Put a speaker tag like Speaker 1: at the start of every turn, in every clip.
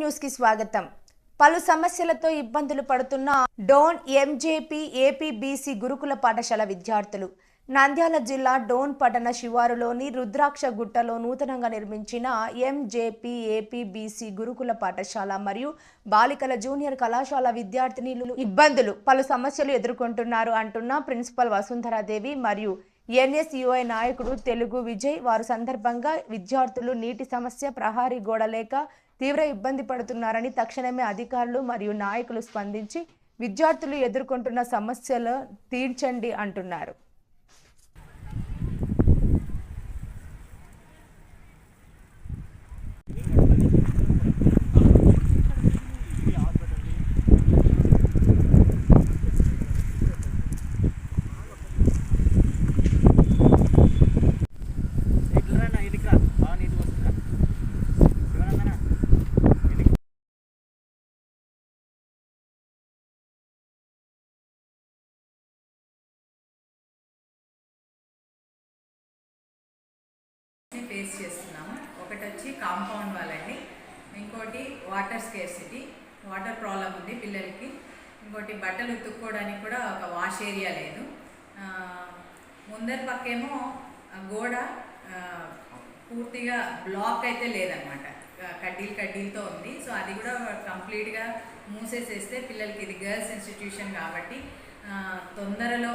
Speaker 1: న్యూస్కి స్వాగతం. పలు సమస్యలతో ఇబ్బందులు పడుతున్న డోన్ ఎంజేపీ ఏపీబీసీ గురుకుల పాఠశాల విద్యార్థులు. నంద్యాల జిల్లా డోన్ పట్టణ శివారులోని రుద్రాక్ష గుట్టలో నూతనంగా నిర్మించిన ఎంజేపీ ఏపీబీసీ గురుకుల పాఠశాల మరియు బాలికల జూనియర్ కళాశాల విద్యార్థినిలు ఇబ్బందులు పలు సమస్యలు ఎదుర్కొంటున్నారు అంటున్న ప్రిన్సిపల్ వసుంధరాదేవి మరియు ఎన్ఎస్యుఐ నాయకుడు తెలుగు విజయ్ వారు సందర్భంగా విద్యార్థులు నీటి సమస్య ప్రహారీ గోడ లేక తీవ్ర ఇబ్బంది పడుతున్నారని తక్షణమే అధికారులు మరియు నాయకులు స్పందించి విద్యార్థులు ఎదుర్కొంటున్న సమస్యలు తీర్చండి అంటున్నారు.
Speaker 2: ఫేస్ చేస్తున్నాము. ఒకటి వచ్చి కాంపౌండ్ వాళ్ళండి. ఇంకోటి వాటర్ స్కేర్సిటీ వాటర్ ప్రాబ్లం ఉంది పిల్లలకి. ఇంకోటి బట్టలు ఉతుక్కోవడానికి కూడా ఒక వాష్ ఏరియా లేదు. ముందర ముందరి పక్కేమో గోడ పూర్తిగా బ్లాక్ అయితే లేదనమాట. కడ్డీలు కడ్డీలతో ఉంది. సో అది కూడా కంప్లీట్గా మూసేసేస్తే పిల్లలకి ఇది గర్ల్స్ ఇన్స్టిట్యూషన్ కాబట్టి తొందరలో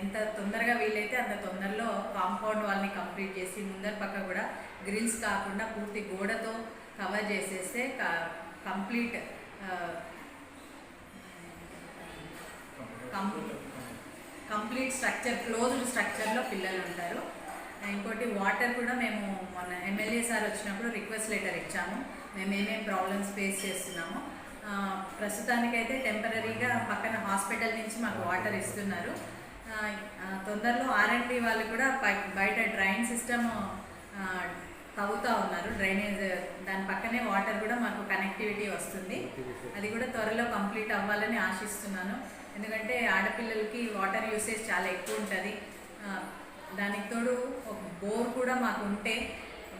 Speaker 2: ఎంత తొందరగా వీలైతే అంత తొందరలో కాంపౌండ్ వాళ్ళని కంప్లీట్ చేసి ముందర పక్క కూడా గ్రిల్స్ కాకుండా పూర్తి గోడతో కవర్ చేసేస్తే కంప్లీట్ కంప్లీట్ స్ట్రక్చర్ క్లోజ్డ్ స్ట్రక్చర్లో పిల్లలు ఉంటారు. ఇంకోటి వాటర్ కూడా మేము మొన్న ఎమ్మెల్యే సార్ వచ్చినప్పుడు రిక్వెస్ట్ లెటర్ ఇచ్చాము. మేము ఏమేం ప్రాబ్లమ్స్ ఫేస్ చేస్తున్నాము. ప్రస్తుతానికైతే టెంపరీగా పక్కన హాస్పిటల్ నుంచి మాకు వాటర్ ఇస్తున్నారు. తొందరలో ఆర్ఎండ్బి వాళ్ళు కూడా బయట డ్రైన్ సిస్టమ్ తవ్వుతూ ఉన్నారు. డ్రైనేజ్ దాని పక్కనే వాటర్ కూడా మాకు కనెక్టివిటీ వస్తుంది. అది కూడా త్వరలో కంప్లీట్ అవ్వాలని ఆశిస్తున్నాను. ఎందుకంటే ఆడపిల్లలకి వాటర్ యూసేజ్ చాలా ఎక్కువ ఉంటుంది. దానికి తోడు ఒక బోర్ కూడా మాకు ఉంటే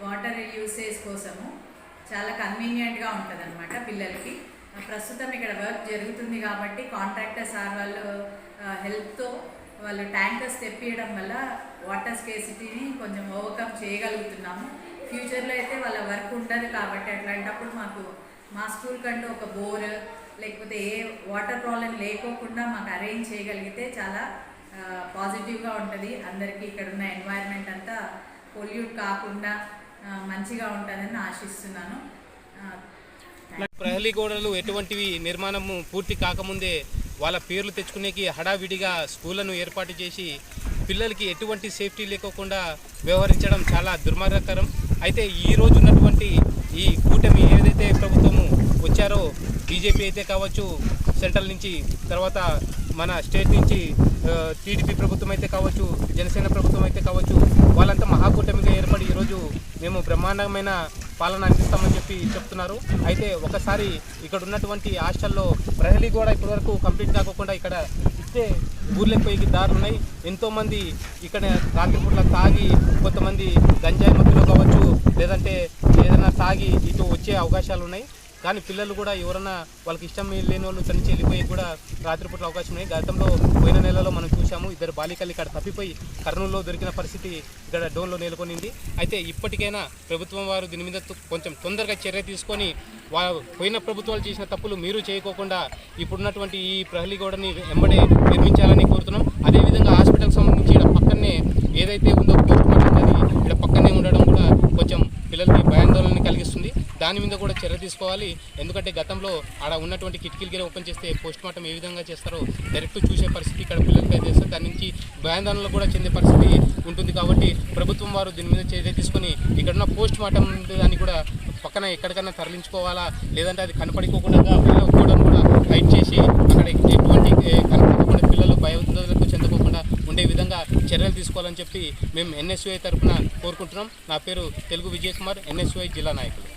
Speaker 2: వాటర్ యూసేజ్ కోసము చాలా కన్వీనియంట్గా ఉంటుంది అనమాట పిల్లలకి. ప్రస్తుతం ఇక్కడ వర్క్ జరుగుతుంది కాబట్టి కాంట్రాక్టర్ సార్ వాళ్ళు హెల్ప్తో వాళ్ళు ట్యాంకర్స్ తెప్పియడం వల్ల వాటర్ స్కేసిటీని కొంచెం ఓవర్కమ్ చేయగలుగుతున్నాము. ఫ్యూచర్లో అయితే వాళ్ళ వర్క్ ఉండదు కాబట్టి అట్లాంటప్పుడు మాకు మా స్కూల్ కంటూ ఒక బోర్ లేకపోతే ఏ వాటర్ ప్రాబ్లం లేకోకుండా మాకు అరేంజ్ చేయగలిగితే చాలా పాజిటివ్గా ఉంటుంది. అందరికీ ఇక్కడ ఉన్న ఎన్వైర్న్మెంట్ అంతా పొల్యూట్ కాకుండా మంచిగా ఉంటుందని ఆశిస్తున్నాను.
Speaker 3: ప్రహలీ గోడలు ఎటువంటివి నిర్మాణము పూర్తి కాకముందే వాళ్ళ పేర్లు తెచ్చుకునేకి హడావిడిగా స్కూళ్ళను ఏర్పాటు చేసి పిల్లలకి ఎటువంటి సేఫ్టీ లేకోకుండా వ్యవహరించడం చాలా దుర్మార్గకరం. అయితే ఈ రోజు ఉన్నటువంటి ఈ కూటమి ఏదైతే ప్రభుత్వము వచ్చారో బీజేపీ అయితే కావచ్చు సెంట్రల్ నుంచి తర్వాత మన స్టేట్ నుంచి టీడీపీ ప్రభుత్వం అయితే కావచ్చు జనసేన ప్రభుత్వం అయితే కావచ్చు వాళ్ళంతా మహాకూటమిగా ఏర్పడి ఈరోజు మేము బ్రహ్మాండమైన పాలన అందిస్తామని చెప్పి చెప్తున్నారు. అయితే ఒకసారి ఇక్కడ ఉన్నటువంటి హాస్టల్లో ప్రహరీ కూడా ఇప్పటివరకు కంప్లీట్ కాకుండా ఇక్కడ ఇస్తే ఊర్లోకి పోయి దారులు ఉన్నాయి ఎంతోమంది ఇక్కడ రాత్రిపూట్ల తాగి కొంతమంది గంజాయి మధ్యలో కావచ్చు లేదంటే ఏదైనా తాగి ఇటు వచ్చే అవకాశాలు ఉన్నాయి కానీ పిల్లలు కూడా ఎవరన్నా వాళ్ళకి ఇష్టం లేని వాళ్ళు ఇక్కడి నుంచి వెళ్ళిపోయి కూడా రాత్రిపూట అవకాశం ఉన్నాయి. గతంలో పోయిన నెలలో మనం ఇద్దరు బాలికలు ఇక్కడ తప్పిపోయి కర్నూలులో దొరికిన పరిస్థితి ఇక్కడ డోన్లో నెలకొనింది. అయితే ఇప్పటికైనా ప్రభుత్వం వారు దీని మీద కొంచెం తొందరగా చర్య తీసుకొని వారు పోయిన ప్రభుత్వాలు చేసిన తప్పులు మీరు చేయకోకుండా ఇప్పుడున్నటువంటి ఈ ప్రహరీ గోడని వెంబడే నిర్మించాలని కోరుతున్నాం. అదేవిధంగా హాస్పిటల్కి సంబంధించి ఇక్కడ పక్కనే ఏదైతే ఉందో పోస్ట్ మార్టం అది ఇక్కడ పక్కనే ఉండడం కూడా కొంచెం పిల్లలకి భయాందోళన కలిగిస్తుంది దాని మీద కూడా చర్య తీసుకోవాలి. ఎందుకంటే గతంలో ఆడ ఉన్నటువంటి కిటికీలకి ఓపెన్ చేస్తే పోస్ట్ మార్టం ఏ విధంగా చేస్తారో డైరెక్ట్ చూసే పరిస్థితి ఇక్కడ పిల్లలకి అయితే దాని నుంచి భయాందోళనలు కూడా చెందే పరిస్థితి ఉంటుంది కాబట్టి ప్రభుత్వం వారు దీని మీద చర్య తీసుకొని ఇక్కడున్న పోస్ట్ మార్టం దాన్ని కూడా పక్కన ఎక్కడికైనా తరలించుకోవాలా? లేదంటే అది కనపడిపోకుండా పిల్లలు కూడా కూడా హైట్ చేసి అక్కడ ఎటువంటి కనపడకుండా పిల్లలు భయోద్వేగాలకు చెందకోకుండా ఉండే విధంగా చర్యలు తీసుకోవాలని చెప్పి మేము ఎన్ఎస్యుఐ తరఫున కోరుకుంటున్నాం. నా పేరు తెలుగు విజయ్ కుమార్ ఎన్ఎస్యుఐ జిల్లా నాయకులు.